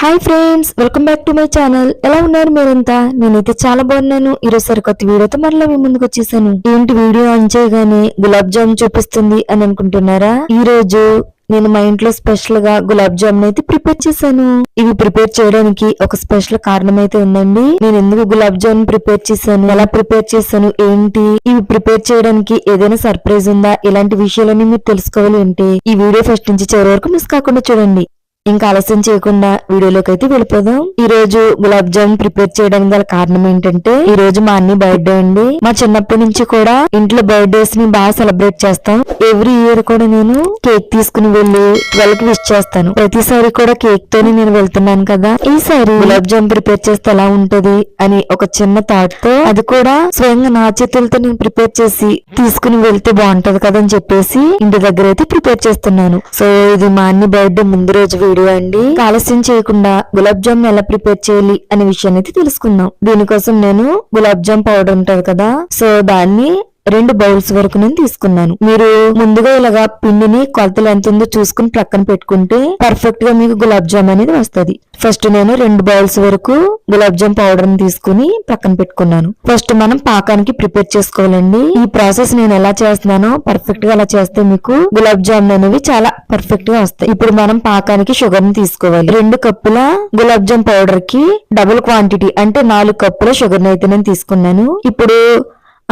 Hi friends welcome back to my channel ఎలా ఉన్నారు మీరంతా? నేనైతే చాలా బాగున్నాను. ఈరోజు సరికొత్త వీడియోతో మరలా మీ ముందుకు వచ్చేసాను. ఏంటి వీడియో ఆన్ చేయగానే గులాబ్ జామ్ చూపిస్తుంది అని అనుకుంటున్నారా? ఈ రోజు నేను మా ఇంట్లో స్పెషల్గా గులాబ్ జామున్ అయితే ప్రిపేర్ చేశాను. ఇవి ప్రిపేర్ చేయడానికి ఒక స్పెషల్ కారణం అయితే ఉందండి. నేను ఎందుకు గులాబ్ జామున్ ప్రిపేర్ చేశాను? ఎలా ప్రిపేర్ చేశాను? ఏంటి? ఇవి ప్రిపేర్ చేయడానికి ఏదైనా సర్ప్రైజ్ ఉందా? ఇలాంటి విషయాలన్నీ మీరు తెలుసుకోవాలి అంటే ఈ వీడియో ఫస్ట్ నుంచి చివరి వరకు మిస్ కాకుండా చూడండి. ఇంకా ఆలస్యం చేయకుండా వీడియోలోకి అయితే వెళ్ళిపోదాం. ఈ రోజు గులాబ్ జామ్ ప్రిపేర్ చేయడానికి గల కారణం ఏంటంటే ఈ రోజు మా అన్ని బర్త్డే అండి. మా చిన్నప్పటి నుంచి కూడా ఇంట్లో బర్త్డేస్ని బాగా సెలబ్రేట్ చేస్తాం. ఎవ్రీ ఇయర్ కూడా నేను కేక్ తీసుకుని వెళ్ళి వాళ్ళకి విష్ చేస్తాను. ప్రతిసారి కూడా కేక్ తోనే నేను వెళ్తున్నాను కదా. ఈసారి గులాబ్ జామ్ ప్రిపేర్ చేస్తే ఎలా ఉంటది అని ఒక చిన్న థాట్తో అది కూడా స్వయంగా నా చేతులతో నేను ప్రిపేర్ చేసి తీసుకుని వెళ్తే బాగుంటది కదా అని చెప్పేసి ఇంటి దగ్గర అయితే ప్రిపేర్ చేస్తున్నాను. సో ఇది మా అన్ని బర్త్డే ముందు రోజు వీడియో. అండి. ఆలస్యం చేయకుండా గులాబ్ జామ్ ఎలా ప్రిపేర్ చేయాలి అనే విషయాన్ని అయితే తెలుసుకుందాం. దీనికోసం నేను గులాబ్ జామ్ పౌడర్ ఉంటది కదా. సో దాన్ని రెండు బౌల్స్ వరకు నేను తీసుకున్నాను. మీరు ముందుగా ఇలాగా పిండిని కొలతలు ఎంత ఉందో చూసుకుని ప్రక్కన పెట్టుకుంటే పర్ఫెక్ట్గా మీకు గులాబ్ జామ్ అనేది వస్తుంది. ఫస్ట్ నేను రెండు బౌల్స్ వరకు గులాబ్ జామ్ పౌడర్ని తీసుకుని పక్కన పెట్టుకున్నాను. ఫస్ట్ మనం పాకానికి ప్రిపేర్ చేసుకోవాలండి. ఈ ప్రాసెస్ నేను ఎలా చేస్తున్నానో పర్ఫెక్ట్గా అలా చేస్తే మీకు గులాబ్ జామ్ అనేవి చాలా పర్ఫెక్ట్గా వస్తాయి. ఇప్పుడు మనం పాకానికి షుగర్ని తీసుకోవాలి. రెండు కప్పుల గులాబ్ జామ్ పౌడర్కి డబుల్ క్వాంటిటీ అంటే నాలుగు కప్పుల షుగర్ని అయితే నేను తీసుకున్నాను. ఇప్పుడు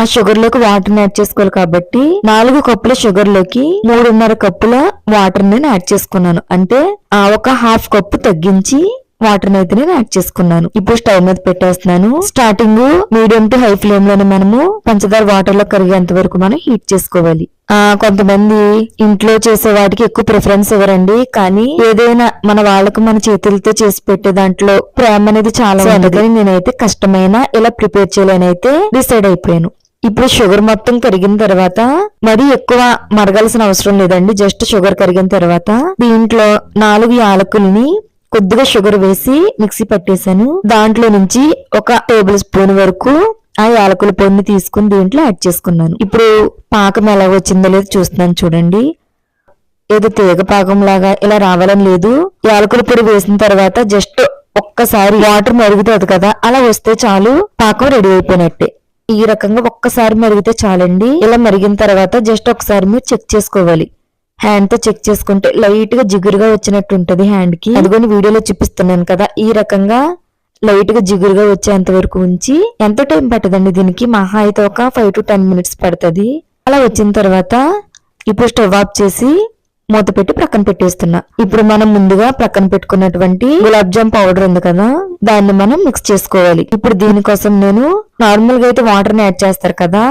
ఆ షుగర్లోకి వాటర్ యాడ్ చేసుకోవాలి కాబట్టి నాలుగు కప్పుల షుగర్లోకి మూడున్నర కప్పుల వాటర్ నేను యాడ్ చేసుకున్నాను. అంటే ఆ ఒక హాఫ్ కప్పు తగ్గించి వాటర్ అయితే నేను యాడ్ చేసుకున్నాను. ఇప్పుడు స్టవ్ మీద పెట్టేస్తున్నాను. స్టార్టింగ్ మీడియం టు హై ఫ్లేమ్లోనే మనము పంచదార వాటర్లో కరిగేంత వరకు మనం హీట్ చేసుకోవాలి. ఆ కొంతమంది ఇంట్లో చేసే వాటికి ఎక్కువ ప్రిఫరెన్స్ ఇవ్వరండి. కానీ ఏదైనా మన వాళ్ళకు మన చేతులతో చేసి పెట్టే దాంట్లో ప్రేమ అనేది చాలా అందుకని నేనైతే కష్టమైన ఇలా ప్రిపేర్ చేయాలని అయితే డిసైడ్ అయిపోయాను. ఇప్పుడు షుగర్ మొత్తం కరిగిన తర్వాత మరీ ఎక్కువ మరగాల్సిన అవసరం లేదండి. జస్ట్ షుగర్ కరిగిన తర్వాత దీంట్లో నాలుగు యాలకుల్ని కొద్దిగా షుగర్ వేసి మిక్సీ పట్టేశాను. దాంట్లో నుంచి ఒక టేబుల్ స్పూన్ వరకు ఆ యాలకుల పొడిని తీసుకుని దీంట్లో యాడ్ చేసుకున్నాను. ఇప్పుడు పాకం ఎలా వచ్చిందో లేదో చూస్తున్నాను చూడండి. ఏదో తీగ పాకం లాగా ఇలా రావాలని లేదు. యాలకుల పొడి వేసిన తర్వాత జస్ట్ ఒక్కసారి వాటర్ మరుగుతుంది కదా అలా వస్తే చాలు పాకం రెడీ అయిపోయినట్టే. ఈ రకంగా ఒక్కసారి మరిగితే చాలండి. ఇలా మరిగిన తర్వాత జస్ట్ ఒకసారి మీరు చెక్ చేసుకోవాలి. హ్యాండ్తో చెక్ చేసుకుంటే లైట్గా జిగురుగా వచ్చినట్టు ఉంటది హ్యాండ్కి. అదిగోని వీడియోలో చూపిస్తున్నాను కదా. ఈ రకంగా లైట్గా జిగురుగా వచ్చేంత వరకు ఉంచి ఎంత టైం పట్టదండి దీనికి? మహా అయితే ఒక ఫైవ్ టు టెన్ మినిట్స్ పడుతుంది. అలా వచ్చిన తర్వాత ఇప్పుడు స్టవ్ ఆఫ్ చేసి మూత పెట్టి ప్రక్కన పెట్టేస్తున్నా. ఇప్పుడు మనం ముందుగా ప్రక్కన పెట్టుకున్నటువంటి గులాబ్ జామ్ పౌడర్ ఉంది కదా దాన్ని మనం మిక్స్ చేసుకోవాలి. ఇప్పుడు దీనికోసం నేను నార్మల్గా అయితే వాటర్ని యాడ్ చేస్తారు కదా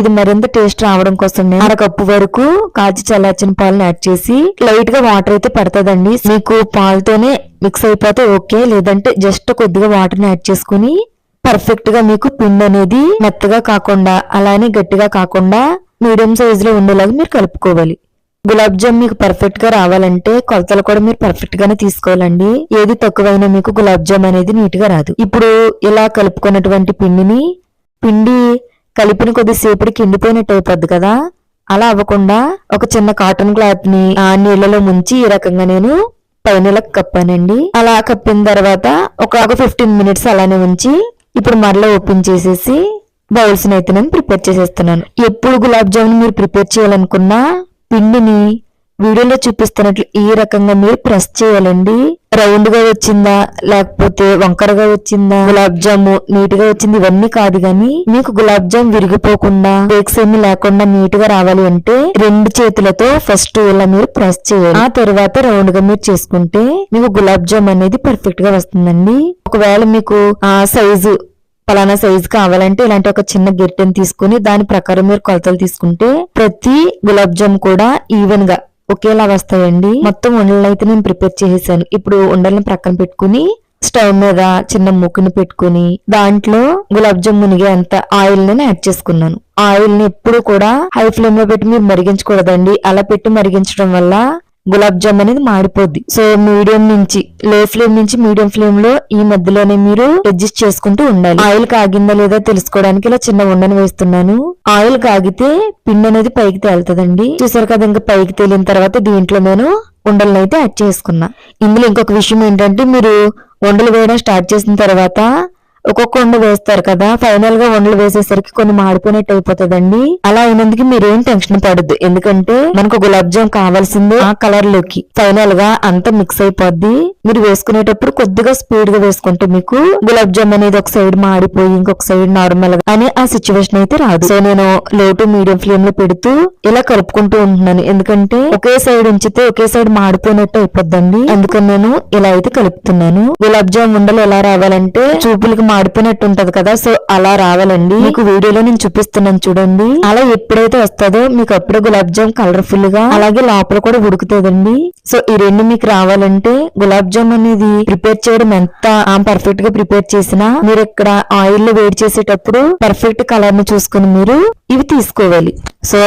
ఇది మరింత టేస్ట్ రావడం కోసం నేను అర కప్పు వరకు కాచి చల్లార్చిన పాలను యాడ్ చేసి లైట్గా వాటర్ అయితే పడుతుందండి. మీకు పాలతోనే మిక్స్ అయిపోతే ఓకే లేదంటే జస్ట్ కొద్దిగా వాటర్ని యాడ్ చేసుకుని పర్ఫెక్ట్గా మీకు పిండి అనేది మెత్తగా కాకుండా అలానే గట్టిగా కాకుండా మీడియం సైజ్లో ఉండేలాగా మీరు కలుపుకోవాలి. గులాబ్ జామ్ మీకు పర్ఫెక్ట్గా రావాలంటే కొలతలు కూడా మీరు పర్ఫెక్ట్ గానే తీసుకోవాలండి. ఏది తక్కువైనా మీకు గులాబ్ జామ్ అనేది నీట్గా రాదు. ఇప్పుడు ఇలా కలుపుకున్నటువంటి పిండిని పిండి కలిపిన కొద్దిసేపటికి ఎండిపోయినట్టు అయిపోద్ది కదా? అలా అవ్వకుండా ఒక చిన్న కాటన్ క్లాత్ని ఆ నీళ్ళలో ముంచి ఈ రకంగా నేను పైన ఇలా కప్పానండి. అలా కప్పిన తర్వాత ఒక ఫిఫ్టీన్ మినిట్స్ అలానే ఉంచి ఇప్పుడు మరలా ఓపెన్ చేసేసి బౌల్స్ అయితే నేను ప్రిపేర్ చేసేస్తున్నాను. ఎప్పుడు గులాబ్ జామున్ మీరు ప్రిపేర్ చేయాలనుకున్నా పిండిని వీడియోలో చూపిస్తున్నట్లు ఈ రకంగా మీరు ప్రెస్ చేయాలండి. రౌండ్గా వచ్చిందా? లేకపోతే వంకరగా వచ్చిందా? గులాబ్ జాము నీట్గా వచ్చింది ఇవన్నీ కాదు గాని మీకు గులాబ్ జామ్ విరిగిపోకుండా బ్రేక్స్ ఏమి లేకుండా నీట్గా రావాలి అంటే రెండు చేతులతో ఫస్ట్ ఇలా మీరు ప్రెస్ చేయాలి. ఆ తర్వాత రౌండ్గా మీరు చేసుకుంటే మీకు గులాబ్ జామ్ అనేది పర్ఫెక్ట్గా వస్తుందండి. ఒకవేళ మీకు ఆ సైజు పలానా సైజు కావాలంటే ఇలాంటి ఒక చిన్న గిట్టెని తీసుకుని దాని ప్రకారం మీరు కొలతలు తీసుకుంటే ప్రతి గులాబ్ జామ్ కూడా ఈవెన్గా ఒకేలా వస్తాయండి. మొత్తం ఉండలు అయితే నేను ప్రిపేర్ చేసేసాను. ఇప్పుడు ఉండలను ప్రక్కన పెట్టుకుని స్టవ్ మీద చిన్న ముక్కుని పెట్టుకుని దాంట్లో గులాబ్ జామ్ మునిగే అంత ఆయిల్ నేను యాడ్ చేసుకున్నాను. ఆయిల్ని ఎప్పుడు కూడా హై ఫ్లేమ్లో పెట్టి మీరు మరిగించకూడదండి. అలా పెట్టి మరిగించడం వల్ల గులాబ్ జామ్ అనేది మాడిపోద్ది. సో మీడియం నుంచి లో ఫ్లేమ్ నుంచి మీడియం ఫ్లేమ్లో ఈ మధ్యలోనే మీరు అడ్జస్ట్ చేసుకుంటూ ఉండాలి. ఆయిల్ కాగిందా లేదా తెలుసుకోవడానికి ఇలా చిన్న ఉండని వేస్తున్నాను. ఆయిల్ కాగితే పిండి అనేది పైకి తేలుతుందండి. చూసారు కదా ఇంకా పైకి తేలిన తర్వాత దీంట్లో నేను ఉండలను అయితే యాడ్ చేసుకున్నా. ఇందులో ఇంకొక విషయం ఏంటంటే మీరు ఉండలు వేయడం స్టార్ట్ చేసిన తర్వాత ఒక్కొక్క ఉండ వేస్తారు కదా ఫైనల్గా ఉండలు వేసేసరికి కొన్ని మాడిపోయినట్టు అయిపోతుందండి. అలా అయినందుకు మీరేం టెన్షన్ పడద్దు. ఎందుకంటే మనకు గులాబ్ జామ్ కావాల్సిందే ఆ కలర్లోకి. ఫైనల్గా అంతా మిక్స్ అయిపోద్ది. మీరు వేసుకునేటప్పుడు కొద్దిగా స్పీడ్గా వేసుకుంటే మీకు గులాబ్ జామ్ అనేది ఒక సైడ్ మాడిపోయి ఇంకొక సైడ్ నార్మల్గా అని ఆ సిచ్యువేషన్ అయితే రాదు. సో నేను లో టు మీడియం ఫ్లేమ్లో పెడుతూ ఇలా కలుపుకుంటూ ఉంటున్నాను. ఎందుకంటే ఒకే సైడ్ ఉంచితే ఒకే సైడ్ మాడిపోయినట్టు అయిపోద్దండి. అందుకని నేను ఇలా అయితే కలుపుతున్నాను. గులాబ్ జామ్ ఉండలు ఎలా రావాలంటే చూపులకి మాడిపోయినట్టు ఉంటది కదా సో అలా రావాలండి. మీకు వీడియోలో నేను చూపిస్తున్నాను చూడండి. అలా ఎప్పుడైతే వస్తుందో మీకు అప్పుడే గులాబ్ జామ్ కలర్ఫుల్గా అలాగే లోపల కూడా ఉడుకుతుందండి. సో ఈ రెండు మీకు రావాలంటే గులాబ్ జామ్ అనేది ప్రిపేర్ చేయడం ఎంత పర్ఫెక్ట్గా ప్రిపేర్ చేసినా మీరు ఇక్కడ ఆయిల్లో వేడి చేసేటప్పుడు పర్ఫెక్ట్ కలర్ని చూసుకుని మీరు ఇవి తీసుకోవాలి. సో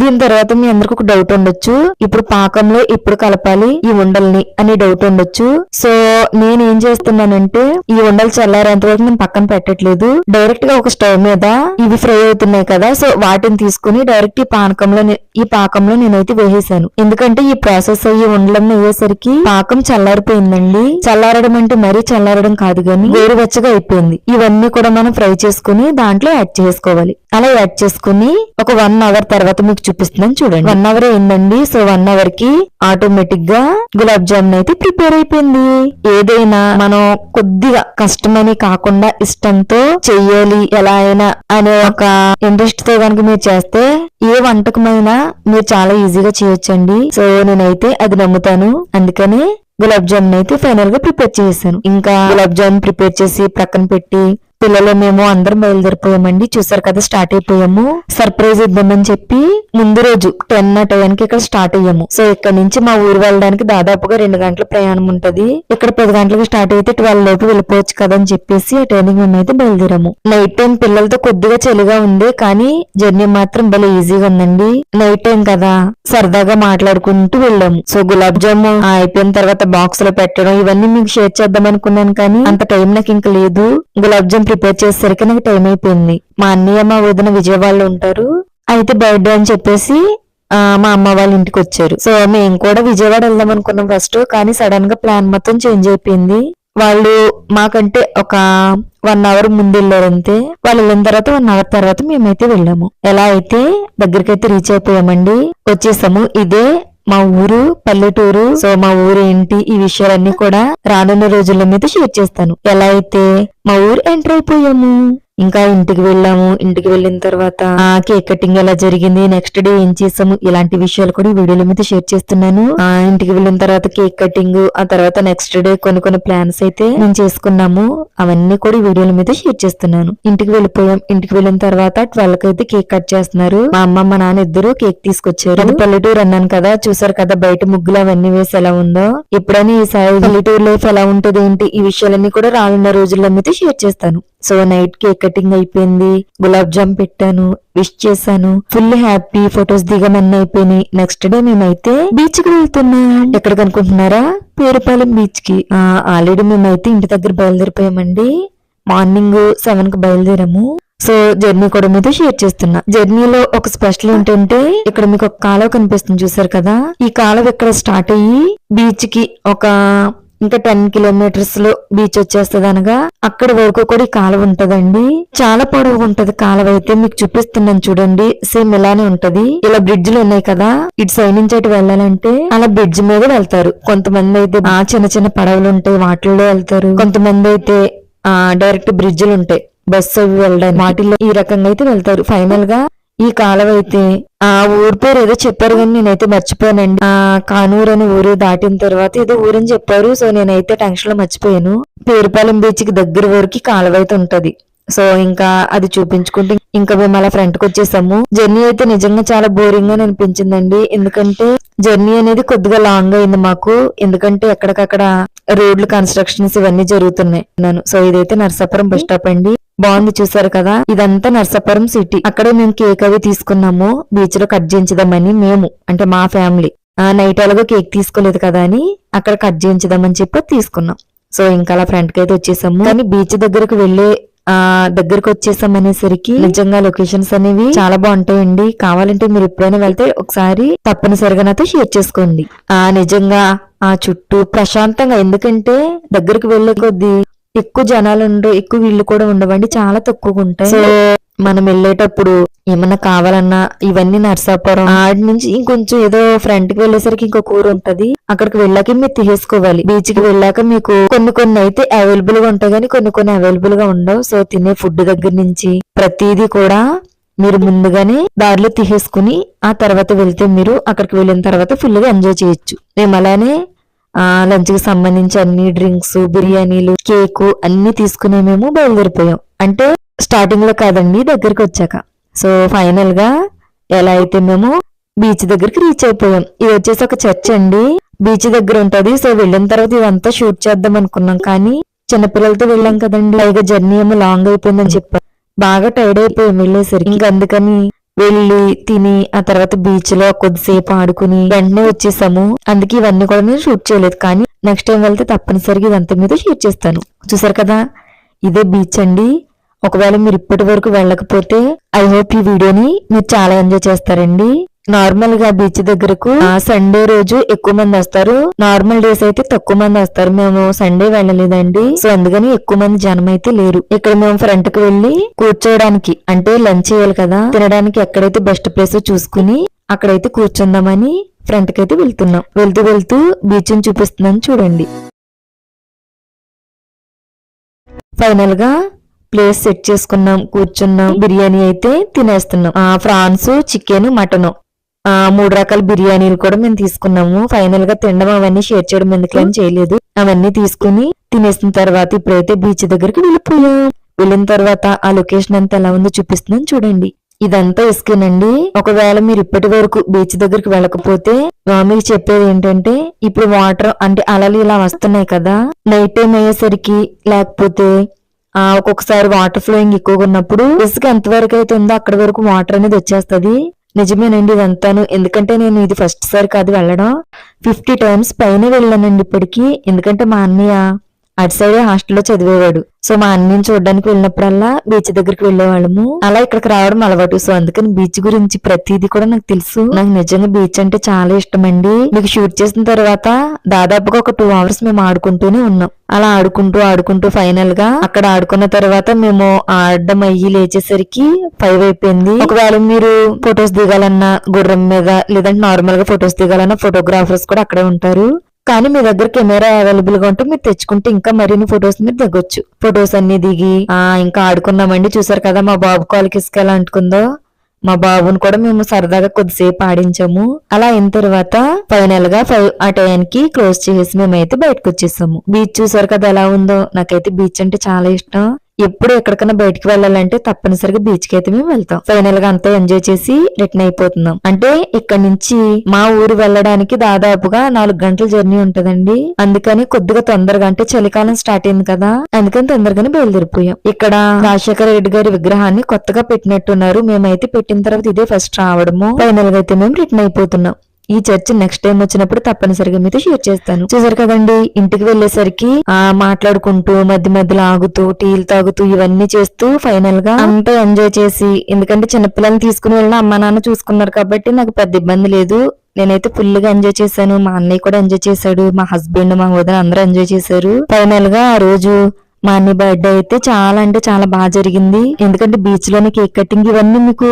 దీని తర్వాత మీ అందరికి ఒక డౌట్ ఉండొచ్చు. ఇప్పుడు పాకంలో ఎప్పుడు కలపాలి? ఈ ఉండల్ని అని డౌట్ ఉండొచ్చు. సో నేను ఏం చేస్తున్నానంటే ఈ ఉండలు చల్లారేంత వరకు నేను పక్కన పెట్టట్లేదు. డైరెక్ట్గా ఒక స్టవ్ మీద ఇవి ఫ్రై అవుతున్నాయి కదా సో వాటిని తీసుకుని డైరెక్ట్ ఈ పానకంలో ఈ పాకంలో నేనైతే వేసేసాను. ఎందుకంటే ఈ ప్రాసెస్ అయ్యి ఉండలన్నీ అయ్యేసరికి పాకం చల్లారిపోయిందండి. చల్లారడం అంటే మరీ చల్లారడం కాదు గాని వేరువెచ్చగా అయిపోయింది. ఇవన్నీ కూడా మనం ఫ్రై చేసుకుని దాంట్లో యాడ్ చేసుకోవాలి. అలా యాడ్ చేసుకుని ఒక వన్ అవర్ తర్వాత మీకు చూపిస్తున్నాను చూడండి. వన్ అవర్ అయిందండి. సో వన్ అవర్కి ఆటోమేటిక్గా గులాబ్ జామున్ అయితే ప్రిపేర్ అయిపోయింది. ఏదైనా మనం కొద్దిగా కష్టమని కాకుండా ఇష్టంతో చెయ్యాలి ఎలా అయినా అనే ఒక ఇంట్రెస్ట్తో కనుక మీరు చేస్తే ఏ వంటకమైనా మీరు చాలా ఈజీగా చేయొచ్చండి. సో నేనైతే అది నమ్ముతాను. అందుకని గులాబ్ జామున్ అయితే ఫైనల్గా ప్రిపేర్ చేశాను. ఇంకా గులాబ్ జామున్ ప్రిపేర్ చేసి ప్రక్కన పెట్టి పిల్లలు మేము అందరం బయలుదేరిపోయామండి. చూసారు కదా స్టార్ట్ అయిపోయాము. సర్ప్రైజ్ ఇద్దామని చెప్పి ముందు రోజు టెన్ ఆ టైంకి ఇక్కడ స్టార్ట్ అయ్యాము. సో ఇక్కడ నుంచి మా ఊరు వెళ్ళడానికి దాదాపుగా రెండు గంటల ప్రయాణం ఉంటది. ఇక్కడ పది గంటలకు స్టార్ట్ అయితే ట్వెల్వ్ లోపు వెళ్ళిపోవచ్చు కదా అని చెప్పేసి ఆ టైంకి మేమైతే బయలుదేరాము. నైట్ టైం పిల్లలతో కొద్దిగా చలిగా ఉంది కానీ జర్నీ మాత్రం భలే ఈజీగా ఉందండి. నైట్ టైం కదా సరదాగా మాట్లాడుకుంటూ వెళ్ళాము. సో గులాబ్ జాము ఆ అయిపోయిన తర్వాత బాక్స్లో పెట్టడం ఇవన్నీ మీకు షేర్ చేద్దాం అనుకున్నాను కానీ అంత టైం నాకు ఇంకా లేదు. గులాబ్ జామ్ ప్రిపేర్ చేసేసరికి నాకు టైం అయిపోయింది. మా అన్నయ్య మా వదిన విజయవాడలో ఉంటారు. అయితే బర్త్డే అని చెప్పేసి మా అమ్మ వాళ్ళ ఇంటికి వచ్చారు. సో మేము కూడా విజయవాడ వెళ్దాం అనుకున్నాం ఫస్ట్ కానీ సడన్గా ప్లాన్ మొత్తం చేంజ్ అయిపోయింది. వాళ్ళు మాకంటే ఒక వన్ అవర్ ముందు వెళ్ళారు అంతే. వాళ్ళు వెళ్ళిన తర్వాత వన్ అవర్ తర్వాత మేమైతే వెళ్ళాము. ఎలా అయితే దగ్గరికి అయితే రీచ్ అయిపోయామండి వచ్చేసాము. ఇదే మా ఊరు పల్లెటూరు సో మా ఊరు ఏంటి ఈ విషయాలన్నీ కూడా రానున్న రోజుల మీద షేర్ చేస్తాను. ఎలా అయితే మా ఊరు ఎంటర్ అయిపోయాము? ఇంకా ఇంటికి వెళ్ళాము. ఇంటికి వెళ్ళిన తర్వాత ఆ కేక్ కటింగ్ ఎలా జరిగింది నెక్స్ట్ డే ఏం చేసాము ఇలాంటి విషయాలు కూడా ఈ వీడియోల మీద షేర్ చేస్తున్నాను. ఆ ఇంటికి వెళ్ళిన తర్వాత కేక్ కటింగ్ ఆ తర్వాత నెక్స్ట్ డే కొన్ని కొన్ని ప్లాన్స్ అయితే మేము చేసుకున్నాము. అవన్నీ కూడా ఈ వీడియోల మీద షేర్ చేస్తున్నాను. ఇంటికి వెళ్ళిపోయాం. ఇంటికి వెళ్ళిన తర్వాత ట్వెల్వ్కి అయితే కేక్ కట్ చేస్తున్నారు. మా అమ్మ మా నాన్న ఇద్దరు కేక్ తీసుకొచ్చారు. అది పల్లెటూరు అన్నాను కదా చూసారు కదా బయట ముగ్గులు అవన్నీ వేసి ఎలా ఉందో. ఎప్పుడైనా ఈసారి పల్లెటూరు లైఫ్ ఎలా ఉంటది ఏంటి ఈ విషయాలన్నీ కూడా రానున్న రోజుల్లో అయితే షేర్ చేస్తాను. సో నైట్ కేక్ కటింగ్ అయిపోయింది. గులాబ్ జామ్ పెట్టాను విష్ చేశాను. ఫుల్ హ్యాపీ ఫొటోస్ దిగమన్న అయిపోయినాయి. నెక్స్ట్ డే మేమైతే బీచ్కి వెళ్తున్నా. ఎక్కడికి అనుకుంటున్నారా పేరుపాలెం బీచ్కి. ఆల్రెడీ మేమైతే ఇంటి దగ్గర బయలుదేరిపోయామండి. మార్నింగ్ సెవెన్కి బయలుదేరాము. సో జర్నీ కూడా మీతో షేర్ చేస్తున్నా. జర్నీలో ఒక స్పెషల్ ఏంటంటే ఇక్కడ మీకు ఒక కాలువ కనిపిస్తుంది చూసారు కదా? ఈ కాలువ ఇక్కడ స్టార్ట్ అయ్యి బీచ్కి ఒక ఇంకా టెన్ కిలోమీటర్స్లో బీచ్ వచ్చేస్తుంది అనగా అక్కడ వరకు కూడా ఈ కాలువ ఉంటదండి. చాలా పొడవు ఉంటది కాలువ అయితే మీకు చూపిస్తున్నాను చూడండి. సేమ్ ఇలానే ఉంటది. ఇలా బ్రిడ్జ్లు ఉన్నాయి కదా ఇటు సైడ్ నుంచి అటు వెళ్ళాలంటే అలా బ్రిడ్జ్ మీద వెళ్తారు. కొంతమంది అయితే ఆ చిన్న చిన్న పడవలు ఉంటాయి వాటిల్లో వెళ్తారు. కొంతమంది అయితే ఆ డైరెక్ట్ బ్రిడ్జ్లు ఉంటాయి. బస్సు అవి వెళ్ళడానికి వాటిల్లో ఈ రకంగా అయితే వెళ్తారు. ఫైనల్గా ఈ కాలువ అయితే ఆ ఊరు పేరు ఏదో చెప్పారు కానీ నేనైతే మర్చిపోయానండి. ఆ కానూరు అనే ఊరు దాటిన తర్వాత ఏదో ఊరని చెప్పారు. సో నేనైతే టెన్షన్లో మర్చిపోయాను. పేరుపాలెం బీచ్కి దగ్గర వరకు కాలువ అయితే ఉంటది. సో ఇంకా అది చూపించుకుంటే ఇంకా మేము అలా ఫ్రంట్కి వచ్చేసాము. జర్నీ అయితే నిజంగా చాలా బోరింగ్గా అనిపించిందండి. ఎందుకంటే జర్నీ అనేది కొద్దిగా లాంగ్ అయింది మాకు. ఎందుకంటే ఎక్కడికక్కడ రోడ్లు కన్స్ట్రక్షన్స్ ఇవన్నీ జరుగుతున్నాయి. నన్ను. సో ఇదైతే నర్సాపురం బస్ స్టాప్ అండి. బాగుంది చూసారు కదా? ఇదంతా నర్సాపురం సిటీ అక్కడే మేము కేక్ అవి తీసుకున్నాము. బీచ్లో కట్ చేయించుదామని మేము అంటే మా ఫ్యామిలీ ఆ నైట్ అలాగో కేక్ తీసుకోలేదు కదా అని అక్కడ కట్ చేయించదామని చెప్పి తీసుకున్నాం. సో ఇంకా అలా ఫ్రంట్కి అయితే వచ్చేసాము. కానీ బీచ్ దగ్గరకు వెళ్ళే దగ్గరకు వచ్చేసాం అనేసరికి నిజంగా లొకేషన్స్ అనేవి చాలా బాగుంటాయండి. కావాలంటే మీరు ఎప్పుడైనా వెళ్తే ఒకసారి తప్పనిసరిగా నాతో షేర్ చేసుకోండి. ఆ నిజంగా ఆ చుట్టూ ప్రశాంతంగా ఎందుకంటే దగ్గరికి వెళ్ళే కొద్దీ ఎక్కువ జనాలు ఉండవు ఎక్కువ వీళ్ళు కూడా ఉండవండి చాలా తక్కువగా ఉంటాయి. సో మనం వెళ్ళేటప్పుడు ఏమన్నా కావాలన్నా ఇవన్నీ నర్సాపురం. ఆడి నుంచి ఇంకొంచెం ఏదో ఫ్రంట్కి వెళ్ళేసరికి ఇంకో కూర ఉంటది. అక్కడికి వెళ్ళాక మీరు తీసేసుకోవాలి. బీచ్కి వెళ్ళాక మీకు కొన్ని కొన్ని అయితే అవైలబుల్గా ఉంటాయి కానీ కొన్ని కొన్ని అవైలబుల్గా ఉండవు. సో తినే ఫుడ్ దగ్గర నుంచి ప్రతిదీ కూడా మీరు ముందుగానే దారిలో తీసేసుకుని ఆ తర్వాత వెళ్తే మీరు అక్కడికి వెళ్ళిన తర్వాత ఫుల్గా ఎంజాయ్ చేయొచ్చు. మేము అలానే ఆ లంచ్కి సంబంధించి అన్ని డ్రింక్స్ బిర్యానీలు కేకు అన్ని తీసుకుని మేము బయలుదేరిపోయాం. అంటే స్టార్టింగ్లో కాదండి దగ్గరికి వచ్చాక. సో ఫైనల్గా ఎలా అయితే మేము బీచ్ దగ్గరికి రీచ్ అయిపోయాం. ఇది వచ్చేసి ఒక చర్చ్ అండి. బీచ్ దగ్గర ఉంటది. సో వెళ్ళిన తర్వాత ఇదంతా షూట్ చేద్దాం అనుకున్నాం కానీ చిన్నపిల్లలతో వెళ్ళాం కదండి. పైగా జర్నీ ఏమో లాంగ్ అయిపోయిందని చెప్పారు. బాగా టైర్డ్ అయిపోయాం వెళ్ళేసరికి. ఇంకా అందుకని వెళ్ళి తిని ఆ తర్వాత బీచ్లో కొద్దిసేపు ఆడుకుని వెంటనే వచ్చేసాము. అందుకే ఇవన్నీ కూడా నేను షూట్ చేయలేదు. కానీ నెక్స్ట్ టైం వెళ్తే తప్పనిసరిగా ఇదంతా మీద షూట్ చేస్తాను. చూసారు కదా? ఇదే బీచ్ అండి. ఒకవేళ మీరు ఇప్పటి వరకు వెళ్ళకపోతే ఐ హోప్ ఈ వీడియోని మీరు చాలా ఎంజాయ్ చేస్తారండి. నార్మల్గా బీచ్ దగ్గరకు సండే రోజు ఎక్కువ మంది వస్తారు. నార్మల్ డేస్ అయితే తక్కువ మంది వస్తారు. మేము సండే వెళ్ళలేదండి. సో అందుకని ఎక్కువ మంది జనం అయితే లేరు. ఇక్కడ మేము ఫ్రంట్కి వెళ్ళి కూర్చోవడానికి అంటే లంచ్ చేయాలి కదా తినడానికి ఎక్కడైతే బెస్ట్ ప్లేస్ చూసుకుని అక్కడైతే కూర్చుందామని ఫ్రంట్కి అయితే వెళ్తున్నాం. వెళ్తూ వెళ్తూ బీచ్ని చూపిస్తున్నాను చూడండి. ఫైనల్గా ప్లేస్ సెట్ చేసుకున్నాం కూర్చున్నాం. బిర్యానీ అయితే తినేస్తున్నాం. ఆ ఫ్రాన్స్ చికెన్ మటన్. ఆ మూడు రకాల బిర్యానీలు కూడా మేము తీసుకున్నాము. ఫైనల్గా తినడం అవన్నీ షేర్ చేయడం ఎందుకు అని చేయలేదు. అవన్నీ తీసుకుని తినేసిన తర్వాత ఇప్పుడైతే బీచ్ దగ్గరికి వెళ్ళిపోయాం. వెళ్ళిన తర్వాత ఆ లొకేషన్ అంతా ఎలా ఉందో చూపిస్తున్నాను చూడండి. ఇదంతా ఇసుకేనండి ఒకవేళ మీరు ఇప్పటి వరకు బీచ్ దగ్గరికి వెళ్ళకపోతే మీకు చెప్పేది ఏంటంటే ఇప్పుడు వాటర్ అంటే అలలు ఇలా వస్తున్నాయి కదా. నైట్ టైం అయ్యేసరికి లేకపోతే ఒక్కొక్కసారి వాటర్ ఫ్లోయింగ్ ఎక్కువగా ఉన్నప్పుడు ఇసుక ఎంత వరకు అయితే ఉందో అక్కడ వరకు వాటర్ అనేది వచ్చేస్తుంది. నిజమేనండి ఇదంతాను. ఎందుకంటే నేను ఇది ఫస్ట్ సారి కాదు వెళ్ళడం. ఫిఫ్టీ టైమ్స్ పైన వెళ్ళానండి ఇప్పటికి. ఎందుకంటే మా అన్నయ్య అటు సైడే హాస్టల్లో చదివేవాడు. సో మా అన్నని చూడడానికి వెళ్ళినప్పుడల్లా బీచ్ దగ్గరికి వెళ్ళేవాళ్ళము. అలా ఇక్కడికి రావడం అలవాటు. సో అందుకని బీచ్ గురించి ప్రతిదీ కూడా నాకు తెలుసు. నాకు నిజంగా బీచ్ అంటే చాలా ఇష్టం అండి మీకు షూట్ చేసిన తర్వాత దాదాపుగా ఒక టూ అవర్స్ మేము ఆడుకుంటూనే ఉన్నాం. అలా ఆడుకుంటూ ఆడుకుంటూ ఫైనల్గా అక్కడ ఆడుకున్న తర్వాత మేము ఆడడం అయ్యి లేచేసరికి ఫైవ్ అయిపోయింది. ఒకవేళ మీరు ఫొటోస్ దిగాలన్నా గుర్రం మీద లేదంటే నార్మల్గా ఫొటోస్ దిగాలన్నా ఫోటోగ్రాఫర్స్ కూడా అక్కడే ఉంటారు. కానీ మీ దగ్గర కెమెరా అవైలబుల్గా ఉంటే మీరు తెచ్చుకుంటే ఇంకా మరిన్ని ఫొటోస్ మీరు దిగొచ్చు. ఫొటోస్ అన్ని దిగి ఆ ఇంకా ఆడుకున్నామండి చూసారు కదా మా బాబు కాలుకి ఇసుకెలా అంటుకుందో? మా బాబుని కూడా మేము సరదాగా కొద్దిసేపు ఆడించాము. అలా అయిన తర్వాత ఫైనల్గా ఫైవ్ ఆ టైంకి క్లోజ్ చేసి మేమైతే బయటకు వచ్చేసాము బీచ్ చూసారు కదా ఎలా ఉందో? నాకైతే బీచ్ అంటే చాలా ఇష్టం. ఎప్పుడు ఎక్కడికైనా బయటికి వెళ్ళాలంటే తప్పనిసరిగా బీచ్కి అయితే మేము వెళ్తాం. ఫైనల్గా అంతా ఎంజాయ్ చేసి రిటర్న్ అయిపోతున్నాం. అంటే ఇక్కడ నుంచి మా ఊరు వెళ్ళడానికి దాదాపుగా నాలుగు గంటల జర్నీ ఉంటదండి. అందుకని కొద్దిగా తొందరగా అంటే చలికాలం స్టార్ట్ అయింది కదా అందుకని తొందరగానే బయలుదేరిపోయాం. ఇక్కడ రాజశేఖర రెడ్డి గారి విగ్రహాన్ని కొత్తగా పెట్టినట్టున్నారు. మేమైతే పెట్టిన తర్వాత ఇదే ఫస్ట్ రావడము. ఫైనల్గా అయితే మేము రిటర్న్ అయిపోతున్నాం. ఈ చర్చ్ నెక్స్ట్ టైం వచ్చినప్పుడు తప్పనిసరిగా మీతో షేర్ చేస్తాను. చూసారు కదండి ఇంటికి వెళ్ళేసరికి ఆ మాట్లాడుకుంటూ మధ్య మధ్యలో ఆగుతూ టీలు తాగుతూ ఇవన్నీ చేస్తూ ఫైనల్గా అంతా ఎంజాయ్ చేసి ఎందుకంటే చిన్నపిల్లల్ని తీసుకుని వెళ్ళిన అమ్మా నాన్న చూసుకున్నారు కాబట్టి నాకు పెద్ద ఇబ్బంది లేదు. నేనైతే ఫుల్గా ఎంజాయ్ చేశాను. మా అన్నయ్య కూడా ఎంజాయ్ చేశాడు. మా హస్బెండ్ మా వదిన అందరూ ఎంజాయ్ చేశారు. ఫైనల్గా ఆ రోజు మా అన్నయ్య బర్త్డే అయితే చాలా అంటే చాలా బాగా జరిగింది. ఎందుకంటే బీచ్లోనే కేక్ కటింగ్ ఇవన్నీ మీకు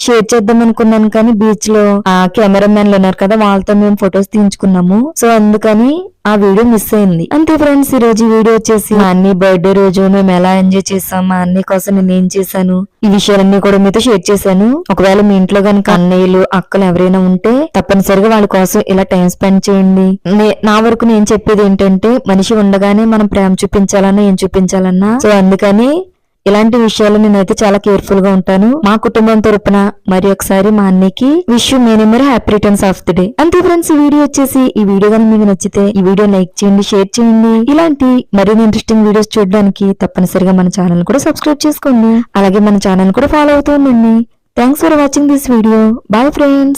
షేర్ చేద్దాం అనుకున్నాను కానీ బీచ్లో ఆ కెమెరా మ్యాన్లు ఉన్నారు కదా వాళ్ళతో మేము ఫొటోస్ తీయించుకున్నాము. సో అందుకని ఆ వీడియో మిస్ అయింది. అంతే ఫ్రెండ్స్ ఈ రోజు వీడియో వచ్చేసి మా అన్ని బర్త్డే రోజు మేము ఎలా ఎంజాయ్ చేసాం మా అన్ని కోసం నేను ఏం చేశాను ఈ విషయాలన్నీ కూడా మీతో షేర్ చేశాను. ఒకవేళ మీ ఇంట్లో కనుక అన్నయ్యలు అక్కలు ఎవరైనా ఉంటే తప్పనిసరిగా వాళ్ళ కోసం ఇలా టైం స్పెండ్ చేయండి. నే- నా వరకు నేను చెప్పేది ఏంటంటే మనిషి ఉండగానే మనం ప్రేమ చూపించాలన్నా ఏం చూపించాలన్నా. సో అందుకని ఇలాంటి విషయాలు నేనైతే చాలా కేర్ఫుల్గా ఉంటాను. మా కుటుంబం తరపున మరి ఒకసారి మా అన్నయ్యకి wish you many happy returns of the day అంతే ఫ్రెండ్స్ ఈ వీడియో వచ్చేసి ఈ వీడియో కానీ మీకు నచ్చితే ఈ వీడియో లైక్ చేయండి షేర్ చేయండి. ఇలాంటి మరిన్ని ఇంట్రెస్టింగ్ వీడియోస్ చూడడానికి తప్పనిసరిగా మన ఛానల్ కూడా సబ్స్క్రైబ్ చేసుకోండి. అలాగే మన ఛానల్ కూడా ఫాలో అవుతుందండి thanks for watching this video bye friends